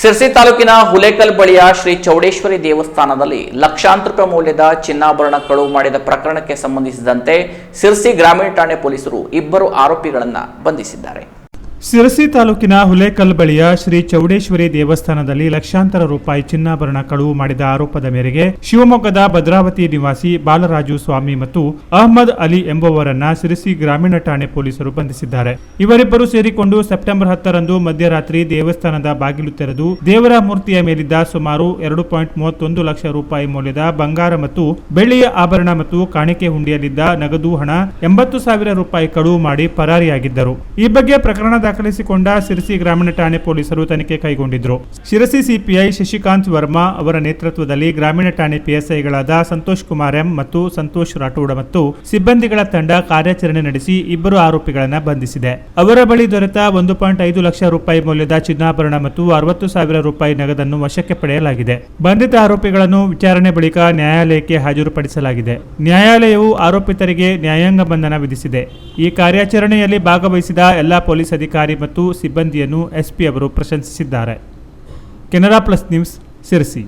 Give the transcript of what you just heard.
ಸಿರ್ಸಿ ತಾಲೂಕಿನ ಹುಲೇಕಲ್ ಬಳಿಯ ಶ್ರೀ ಚೌಡೇಶ್ವರಿ ದೇವಸ್ಥಾನದಲ್ಲಿ ಲಕ್ಷಾಂತರ ರೂಪಾಯಿ ಮೌಲ್ಯದ ಚಿನ್ನಾಭರಣ ಕಳುವು ಮಾಡಿದ ಪ್ರಕರಣಕ್ಕೆ ಸಂಬಂಧಿಸಿದಂತೆ ಸಿರ್ಸಿ ಗ್ರಾಮೀಣ ಠಾಣೆ ಪೊಲೀಸರು ಇಬ್ಬರು ಆರೋಪಿಗಳನ್ನು ಬಂಧಿಸಿದ್ದಾರೆ. ಸಿರಸಿ ತಾಲೂಕಿನ ಹುಲೇಕಲ್ ಬಳಿಯ ಶ್ರೀ ಚೌಡೇಶ್ವರಿ ದೇವಸ್ಥಾನದಲ್ಲಿ ಲಕ್ಷಾಂತರ ರೂಪಾಯಿ ಚಿನ್ನಾಭರಣ ಕಳುವು ಮಾಡಿದ ಆರೋಪದ ಮೇರೆಗೆ ಶಿವಮೊಗ್ಗದ ಭದ್ರಾವತಿ ನಿವಾಸಿ ಬಾಲರಾಜು ಸ್ವಾಮಿ ಮತ್ತು ಅಹಮದ್ ಅಲಿ ಎಂಬುವರನ್ನ ಶಿರಸಿ ಗ್ರಾಮೀಣ ಠಾಣೆ ಪೊಲೀಸರು ಬಂಧಿಸಿದ್ದಾರೆ. ಇವರಿಬ್ಬರು ಸೇರಿಕೊಂಡು ಸೆಪ್ಟೆಂಬರ್ ಹತ್ತರಂದು ಮಧ್ಯರಾತ್ರಿ ದೇವಸ್ಥಾನದ ಬಾಗಿಲು ತೆರೆದು ದೇವರ ಮೂರ್ತಿಯ ಮೇಲಿದ್ದ ಸುಮಾರು ಎರಡು ಪಾಯಿಂಟ್ ಮೂವತ್ತೊಂದು ಲಕ್ಷ ರೂಪಾಯಿ ಮೌಲ್ಯದ ಬಂಗಾರ ಮತ್ತು ಬೆಳ್ಳಿಯ ಆಭರಣ ಮತ್ತು ಕಾಣಿಕೆ ಹುಂಡಿಯಲ್ಲಿದ್ದ ನಗದು ಹಣ ಎಂಬತ್ತು ಸಾವಿರ ರೂಪಾಯಿ ಕಳುವು ಮಾಡಿ ಪರಾರಿಯಾಗಿದ್ದರು. ಈ ಬಗ್ಗೆ ಪ್ರಕರಣ ದಾಖಲಿಸಿಕೊಂಡ ಶಿರಸಿ ಗ್ರಾಮೀಣ ಠಾಣೆ ಪೊಲೀಸರು ತನಿಖೆ ಕೈಗೊಂಡಿದ್ರು. ಶಿರಸಿ ಸಿಪಿಐ ಶಶಿಕಾಂತ್ ವರ್ಮಾ ಅವರ ನೇತೃತ್ವದಲ್ಲಿ ಗ್ರಾಮೀಣ ಠಾಣೆ ಪಿಎಸ್ಐಗಳಾದ ಸಂತೋಷ್ ಕುಮಾರ್ ಎಂ ಮತ್ತು ಸಂತೋಷ್ ರಾಠೋಡ ಮತ್ತು ಸಿಬ್ಬಂದಿಗಳ ತಂಡ ಕಾರ್ಯಾಚರಣೆ ನಡೆಸಿ ಇಬ್ಬರು ಆರೋಪಿಗಳನ್ನು ಬಂಧಿಸಿದೆ. ಅವರ ಬಳಿ ದೊರೆತ ಒಂದು ಪಾಯಿಂಟ್ ಐದು ಲಕ್ಷ ರೂಪಾಯಿ ಮೌಲ್ಯದ ಚಿನ್ನಾಭರಣ ಮತ್ತು ಅರವತ್ತು ಸಾವಿರ ರೂಪಾಯಿ ನಗದನ್ನು ವಶಕ್ಕೆ ಪಡೆಯಲಾಗಿದೆ. ಬಂಧಿತ ಆರೋಪಿಗಳನ್ನು ವಿಚಾರಣೆ ಬಳಿಕ ನ್ಯಾಯಾಲಯಕ್ಕೆ ಹಾಜರುಪಡಿಸಲಾಗಿದೆ. ನ್ಯಾಯಾಲಯವು ಆರೋಪಿತರಿಗೆ ನ್ಯಾಯಾಂಗ ಬಂಧನ ವಿಧಿಸಿದೆ. ಈ ಕಾರ್ಯಾಚರಣೆಯಲ್ಲಿ ಭಾಗವಹಿಸಿದ ಎಲ್ಲಾ ಪೊಲೀಸ್ ಅಧಿಕಾರಿ ಮತ್ತು ಸಿಬ್ಬಂದಿಯನ್ನು ಎಸ್ಪಿ ಅವರು ಪ್ರಶಂಸಿಸಿದ್ದಾರೆ. Canara plus news Sirsi